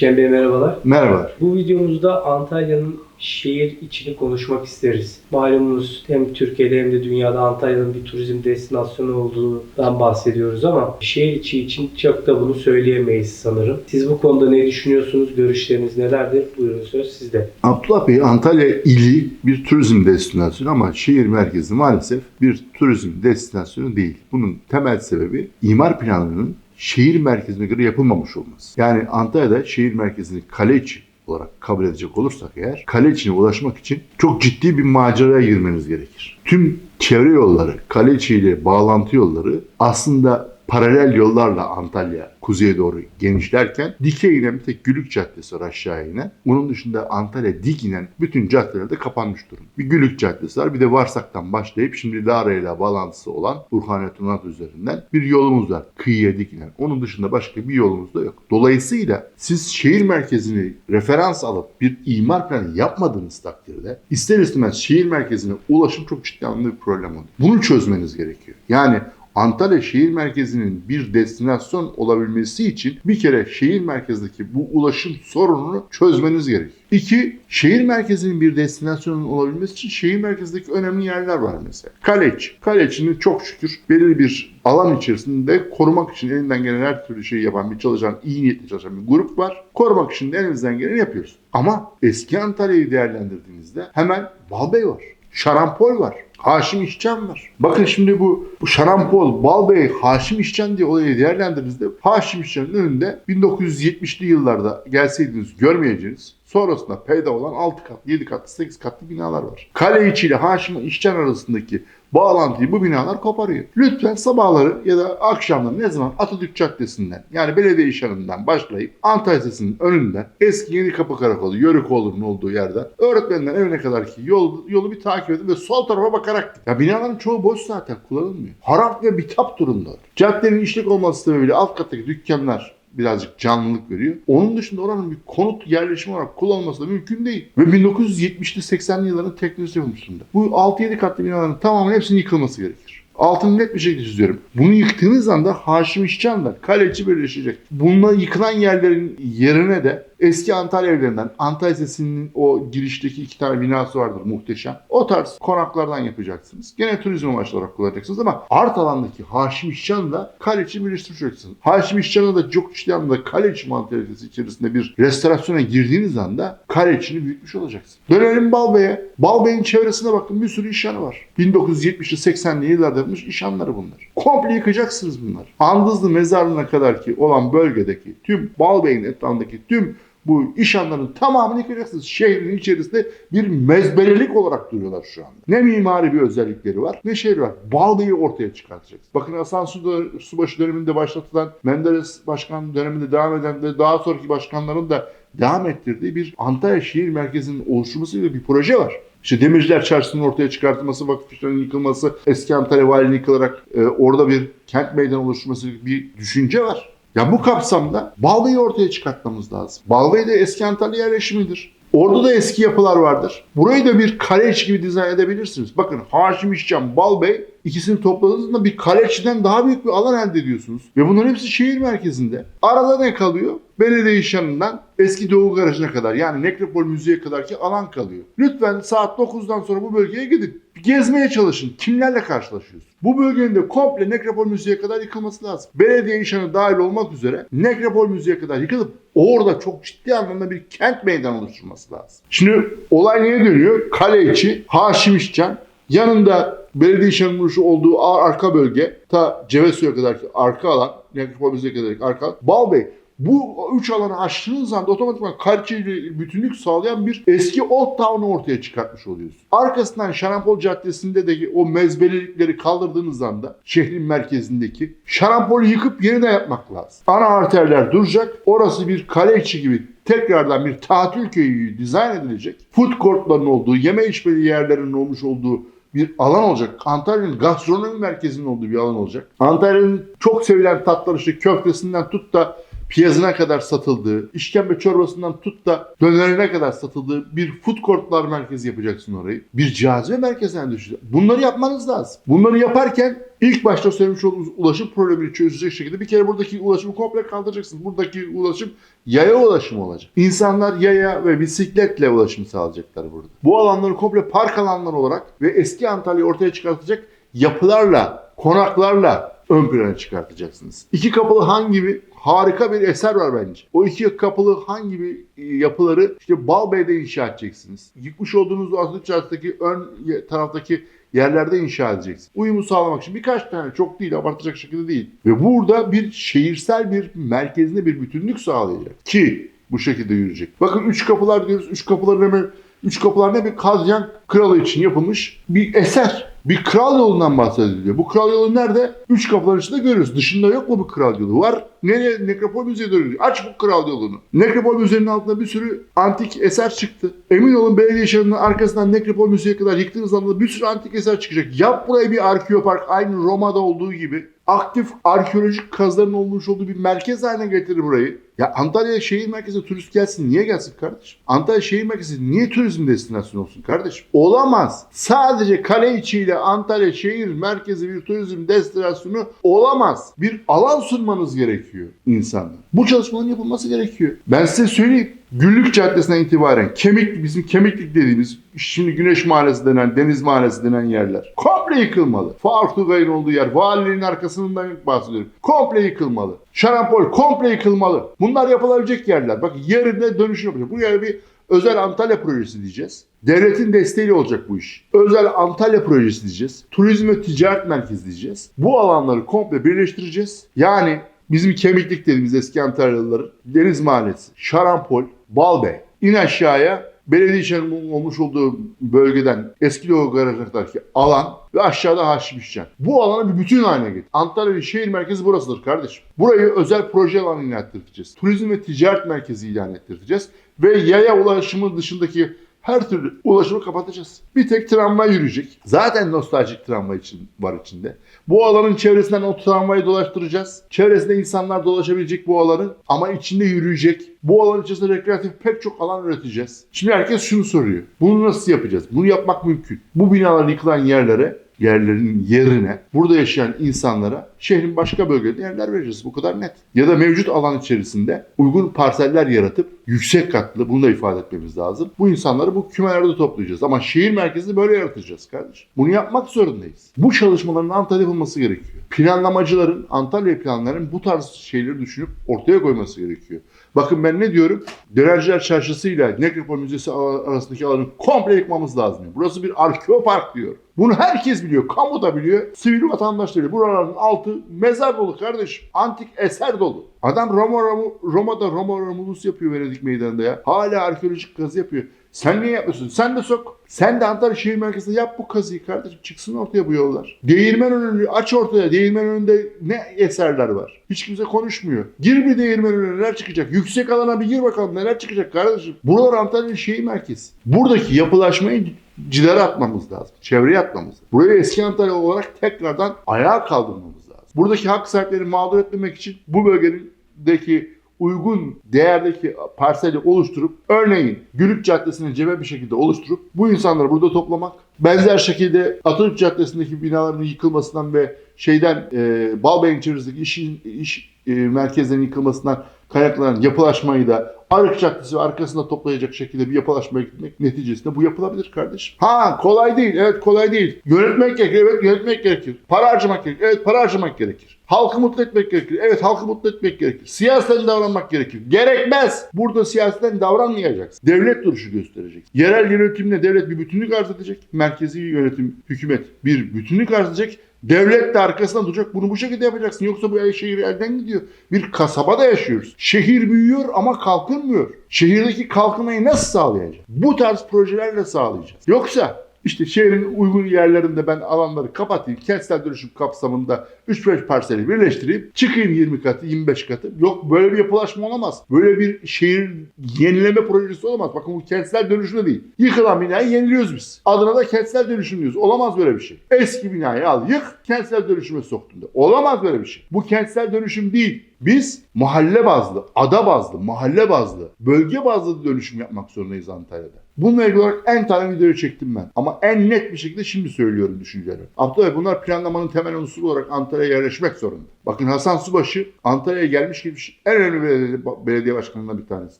Cem Bey merhabalar. Merhabalar. Bu videomuzda Antalya'nın şehir içini konuşmak isteriz. Malumunuz hem Türkiye'de hem de dünyada Antalya'nın bir turizm destinasyonu olduğundan bahsediyoruz ama şehir içi için çok da bunu söyleyemeyiz sanırım. Siz bu konuda ne düşünüyorsunuz? Görüşleriniz nelerdir? Buyurun söz sizde. Abdullah Bey Antalya ili bir turizm destinasyonu ama şehir merkezi maalesef bir turizm destinasyonu değil. Bunun temel sebebi imar planlarının şehir merkezine göre yapılmamış olması. Yani Antalya'da şehir merkezini kale içi olarak kabul edecek olursak eğer kale içine ulaşmak için çok ciddi bir maceraya girmeniz gerekir. Tüm çevre yolları, kale içi ile bağlantı yolları aslında paralel yollarla Antalya kuzeye doğru genişlerken dikey inen bir tek Gülük Caddesi var aşağı inen. Onun dışında Antalya dik inen bütün caddeler de kapanmış durum. Bir Gülük Caddesi var bir de Varsak'tan başlayıp şimdi Lara ile bağlantısı olan Burhaniye Tunat üzerinden bir yolumuz var kıyıya dik inen. Onun dışında başka bir yolumuz da yok. Dolayısıyla siz şehir merkezini referans alıp bir imar planı yapmadığınız takdirde ister istemez şehir merkezine ulaşım çok ciddi anlamda bir problem oluyor. Bunu çözmeniz gerekiyor. Yani Antalya şehir merkezinin bir destinasyon olabilmesi için bir kere şehir merkezindeki bu ulaşım sorununu çözmeniz gerekiyor. İki, şehir merkezinin bir destinasyonun olabilmesi için şehir merkezindeki önemli yerler var mesela. Kaleç. Kaleç'ini çok şükür belirli bir alan içerisinde korumak için elinden gelen her türlü şeyi yapan bir çalışan, iyi niyetli çalışan bir grup var. Korumak için de elimizden geleni yapıyoruz. Ama eski Antalya'yı değerlendirdiğinizde hemen Balbey var. Şarampol var. Haşim İşcan var. Bakın şimdi bu, bu Şarampol, Balbey, Haşim İşcan diye olayı değerlendirdiğinizde Haşim İşcan'ın önünde 1970'li yıllarda gelseydiniz görmeyeceğiniz sonrasında peyda olan 6 katlı, 7 katlı, 8 katlı binalar var. Kale içi ile Haşim İşcan arasındaki bağlantıyı bu binalar koparıyor. Lütfen sabahları ya da akşamları ne zaman Atatürk Caddesi'nden yani belediye işaretinden başlayıp Antalya Lisesi'nin önünden eski Yeni Kapı Karakolu, Yörükoğlu'nun olduğu yerden öğretmenden evine kadar ki yol, yolu bir takip edin ve sol tarafa bakarak. Ya binaların çoğu boş zaten kullanılmıyor. Harap ve bitap durumda. Caddenin işlek olması sebebiyle alt kattaki dükkanlar birazcık canlılık veriyor. Onun dışında oranın bir konut yerleşimi olarak kullanılması da mümkün değil. Ve 1970'li 80'li yılların teknolojisi yapılmış. Bu 6-7 katlı binaların tamamının hepsinin yıkılması gerekir. Altını net bir şekilde çiziyorum. Bunu yıktığınız anda Haşim İşcan'la kaleci birleşecek. Bununla yıkılan yerlerin yerine de eski Antalya evlerinden, Antalya Lisesi'nin o girişteki iki tane binası vardır muhteşem. O tarz konaklardan yapacaksınız. Gene turizm amaçlı olarak kullanacaksınız ama art alandaki Haşim İşcan'la kaleci birleştireceksiniz. Haşim İşcan'a da çok ciddi anlamda kaleci mantalitesi içerisinde bir restorasyona girdiğiniz anda kalecini büyütmüş olacaksınız. Dönelim Balbey'e. Balbey'in çevresine bakın bir sürü iş yanı var. 1970'li 80'li yıllarda yapılmış iş yanları bunlar. Komple yıkacaksınız bunlar. Andızlı mezarlığına kadar ki olan bölgedeki tüm Balbey'in etrafındaki tüm bu iş anlarının tamamını yıkacaksınız. Şehrin içerisinde bir mezbelelik olarak duruyorlar şu anda. Ne mimari bir özellikleri var ne şehri var. Balbey'i ortaya çıkartacaksınız. Bakın Hasan Su- Subaşı döneminde başlatılan Menderes Başkan döneminde devam eden ve daha sonraki başkanların da devam ettirdiği bir Antalya şehir merkezinin oluşturmasıyla bir proje var. İşte Demirciler Çarşısı'nın ortaya çıkartılması, vakıf işlerinin yıkılması, eski Antalya valiliği yıkılarak e, orada bir kent meydanı oluşturması bir düşünce var. Ya bu kapsamda Balbey'i ortaya çıkartmamız lazım. Balbey de eski Antalya yerleşimidir. Orada da eski yapılar vardır. Burayı da bir kaleç gibi dizayn edebilirsiniz. Bakın Haşim İşcan, Balbey ikisini topladığınızda bir kaleçiden daha büyük bir alan elde ediyorsunuz. Ve bunların hepsi şehir merkezinde. Arada ne kalıyor? Belediye işlerinden eski Doğu Garajı'na kadar yani Nekropol Müziği'ye kadar ki alan kalıyor. Lütfen saat 9'dan sonra bu bölgeye gidin. Gezmeye çalışın. Kimlerle karşılaşıyorsun? Bu bölgenin de komple Nekropol Müziği'ye kadar yıkılması lazım. Belediye işanı dahil olmak üzere Nekropol Müziği'ye kadar yıkılıp orada çok ciddi anlamda bir kent meydanı oluşturması lazım. Şimdi olay neye dönüyor? Kale içi Haşim İşcan yanında belediye işanının olduğu ar- arka bölge ta Cevesu'ya kadar ki arka alan Nekropol Müziği'ye kadar ki arka alan. Balbey bu üç alanı aştığınız anda otomatikman kalçeyle bütünlük sağlayan bir eski Old Town'u ortaya çıkartmış oluyorsunuz. Arkasından Şarampol Caddesi'nde de o mezbelelikleri kaldırdığınız anda şehrin merkezindeki Şarampol'ü yıkıp yeniden yapmak lazım. Ana arterler duracak. Orası bir kale içi gibi tekrardan bir tatil köyü dizayn edilecek. Food courtların olduğu, yeme içmeli yerlerin olmuş olduğu bir alan olacak. Antalya'nın gastronomi merkezinin olduğu bir alan olacak. Antalya'nın çok sevilen tatları işte köftesinden tut da piyazına kadar satıldığı, işkembe çorbasından tut da dönerine kadar satıldığı bir food courtlar merkezi yapacaksın orayı. Bir cazibe merkezine düşeceksin. Bunları yapmanız lazım. Bunları yaparken ilk başta söylemiş olduğumuz ulaşım problemini çözecek şekilde bir kere buradaki ulaşımı komple kaldıracaksın. Buradaki ulaşım yaya ulaşımı olacak. İnsanlar yaya ve bisikletle ulaşım sağlayacaklar burada. Bu alanları komple park alanları olarak ve eski Antalya'yı ortaya çıkartacak yapılarla, konaklarla ön plana çıkartacaksınız. İki kapılı han gibi harika bir eser var bence. O iki kapılı han gibi e, yapıları işte Balbey'de inşa edeceksiniz. Yıkmış olduğunuz o Atatürk'teki ön taraftaki yerlerde inşa edeceksiniz. Uyumu sağlamak için birkaç tane çok değil abartacak şekilde değil. Ve burada bir şehirsel bir merkezinde bir bütünlük sağlayacak. Ki bu şekilde yürüyecek. Bakın üç kapılar diyoruz. Üç kapıların hemen Üç kapılar ne bir Kazyan kralı için yapılmış bir eser. Bir kral yolundan bahsediliyor. Bu kral yolu nerede? Üç kapılar içinde görüyoruz. Dışında yok mu bu kral yolu? Var. Nereye? Nekropol Müzesi'ne dönüyor. Aç bu kral yolunu. Nekropol Müzesi'nin altında bir sürü antik eser çıktı. Emin olun belediye şehrinin arkasından Nekropol Müzesi'ne kadar yıktığınız anda bir sürü antik eser çıkacak. Yap buraya bir arkeopark. Aynı Roma'da olduğu gibi. Aktif arkeolojik kazıların olmuş olduğu bir merkez haline getirir burayı. Ya Antalya şehir merkezine turist gelsin. Niye gelsin kardeşim? Antalya şehir merkezi niye turizm destinasyonu olsun kardeşim? Olamaz. Sadece kale içiyle Antalya şehir merkezi bir turizm destinasyonu olamaz. Bir alan sunmanız gerekiyor insanlar. Bu çalışmaların yapılması gerekiyor. Ben size söyleyeyim. Güllük Caddesi'nden itibaren kemik bizim kemiklik dediğimiz şimdi Güneş Mahallesi denen Deniz Mahallesi denen yerler komple yıkılmalı. Faruk Tugay'ın olduğu yer valiliğin arkasından bahsediyorum. Komple yıkılmalı. Şarampol komple yıkılmalı. Bunlar yapılabilecek yerler. Bak yerine dönüşüm yapacak. Bu yere bir özel Antalya projesi diyeceğiz. Devletin desteğiyle olacak bu iş. Özel Antalya projesi diyeceğiz. Turizm ve ticaret merkezi diyeceğiz. Bu alanları komple birleştireceğiz. Yani bizim kemiklik dediğimiz eski Antalyalıların Deniz Mahallesi, Şarampol, Balbey. İn aşağıya belediye işlerinin olmuş olduğu bölgeden eski logo garajındaki alan ve aşağıda Haşmişcan. Bu alanı bir bütün haline getir. Antalya'nın şehir merkezi burasıdır kardeşim. Burayı özel proje alanı ilan ettireceğiz. Turizm ve ticaret merkezi ilan ettireceğiz. Ve yaya ulaşımı dışındaki her türlü ulaşımı kapatacağız. Bir tek tramvay yürüyecek. Zaten nostaljik tramvay için var içinde. Bu alanın çevresinden o tramvayı dolaştıracağız. Çevresinde insanlar dolaşabilecek bu alanı ama içinde yürüyecek. Bu alan içerisinde rekreatif pek çok alan üreteceğiz. Şimdi herkes şunu soruyor. Bunu nasıl yapacağız? Bunu yapmak mümkün. Bu binalar yıkılan yerlere yerlerin yerine burada yaşayan insanlara şehrin başka bölgelerinde yerler vereceğiz. Bu kadar net. Ya da mevcut alan içerisinde uygun parseller yaratıp yüksek katlı bunu da ifade etmemiz lazım. Bu insanları bu kümelerde toplayacağız. Ama şehir merkezini böyle yaratacağız kardeşim. Bunu yapmak zorundayız. Bu çalışmaların Antalya yapılması gerekiyor. Planlamacıların, Antalya planların bu tarz şeyleri düşünüp ortaya koyması gerekiyor. Bakın ben ne diyorum? Dönerciler Çarşısı ile Nekropol Müzesi arasındaki alanı komple yıkmamız lazım. Burası bir arkeopark diyor. Bunu herkes biliyor. Kamu da biliyor. Sivil vatandaş da. Buraların altı mezar dolu kardeşim. Antik eser dolu. Adam Roma, Roma, Roma'da Roma Romulus yapıyor Venedik Meydanı'nda ya. Hala arkeolojik kazı yapıyor. Sen niye yapıyorsun? Sen de sok. Sen de Antalya şehir merkezinde yap bu kazıyı kardeşim. Çıksın ortaya bu yollar. Değirmen önünü aç ortaya. Değirmen önünde ne eserler var? Hiç kimse konuşmuyor. Gir bir değirmen önüne neler çıkacak? Yüksek alana bir gir bakalım neler çıkacak kardeşim. Buralar Antalya şehir merkezi. Buradaki yapılaşmayı cidara atmamız lazım. Çevreye atmamız lazım. Burayı eski Antalya olarak tekrardan ayağa kaldırmamız lazım. Buradaki hak sahiplerini mağdur etmemek için bu bölgedeki uygun değerdeki parseli oluşturup örneğin Gülük Caddesi'ni cebe bir şekilde oluşturup bu insanları burada toplamak benzer şekilde Atatürk Caddesi'ndeki binaların yıkılmasından ve şeyden e, Balbey'in çevresindeki iş, iş e, merkezlerinin yıkılmasından kaynaklanan yapılaşmayı da Arık Caddesi ve arkasında toplayacak şekilde bir yapılaşmaya gitmek neticesinde bu yapılabilir kardeşim. Ha kolay değil. Evet kolay değil. Yönetmek gerekir. Evet yönetmek gerekir. Para harcamak gerekir. Evet para harcamak gerekir. Halkı mutlu etmek gerekir. Evet halkı mutlu etmek gerekir. Siyaseten davranmak gerekir. Gerekmez. Burada siyaseten davranmayacaksın. Devlet duruşu gösterecek. Yerel yönetimle devlet bir bütünlük arz edecek. Merkezi yönetim, hükümet bir bütünlük arz edecek. Devlet de arkasında duracak. Bunu bu şekilde yapacaksın. Yoksa bu şehir elden gidiyor. Bir kasabada yaşıyoruz. Şehir büyüyor ama kalkınmıyor. Şehirdeki kalkınmayı nasıl sağlayacağız? Bu tarz projelerle sağlayacağız. Yoksa İşte şehrin uygun yerlerinde ben alanları kapatayım. Kentsel dönüşüm kapsamında 3-5 parseli birleştireyim. Çıkayım 20 katı, 25 katı. Yok böyle bir yapılaşma olamaz. Böyle bir şehir yenileme projesi olamaz. Bakın bu kentsel dönüşüm de değil. Yıkılan binayı yeniliyoruz biz. Adına da kentsel dönüşüm diyoruz. Olamaz böyle bir şey. Eski binayı al yık, kentsel dönüşüme soktun da. Olamaz böyle bir şey. Bu kentsel dönüşüm değil. Biz mahalle bazlı, ada bazlı, mahalle bazlı, bölge bazlı dönüşüm yapmak zorundayız Antalya'da. Bununla ilgili olarak en tane videoyu çektim ben. Ama en net bir şekilde şimdi söylüyorum düşüncelerimi. Abdullah bunlar planlamanın temel unsuru olarak Antalya'ya yerleşmek zorunda. Bakın Hasan Subaşı Antalya'ya gelmiş gitmiş en önemli belediye, belediye başkanlarından bir tanesi.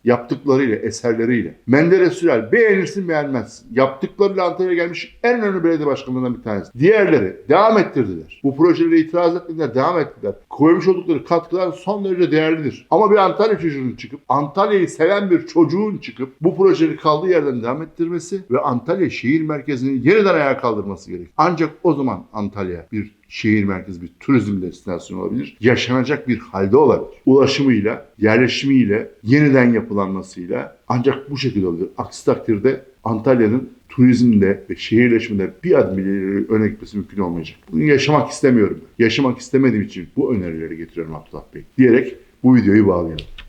Yaptıklarıyla, eserleriyle. Menderes Sürel beğenirsin beğenmezsin. Yaptıklarıyla Antalya'ya gelmiş en önemli belediye başkanlarından bir tanesi. Diğerleri devam ettirdiler. Bu projelere itiraz etmediler, devam ettiler. Koymuş oldukları katkılar son derece değerlidir. Ama bir Antalya çocuğunun çıkıp, Antalya'yı seven bir çocuğun çıkıp bu projeyi kaldığı yerden devam ettirmesi ve Antalya şehir merkezini yeniden ayağa kaldırması gerek. Ancak o zaman Antalya bir şehir merkezi, bir turizm destinasyonu olabilir. Yaşanacak bir halde olabilir. Ulaşımıyla, yerleşimiyle, yeniden yapılanmasıyla ancak bu şekilde olabilir. Aksi takdirde Antalya'nın turizmde ve şehirleşmede bir adım ileri öne gitmesi mümkün olmayacak. Bunu yaşamak istemiyorum. Yaşamak istemediğim için bu önerileri getiriyorum Abdullah Bey. Diyerek bu videoyu bağlayalım.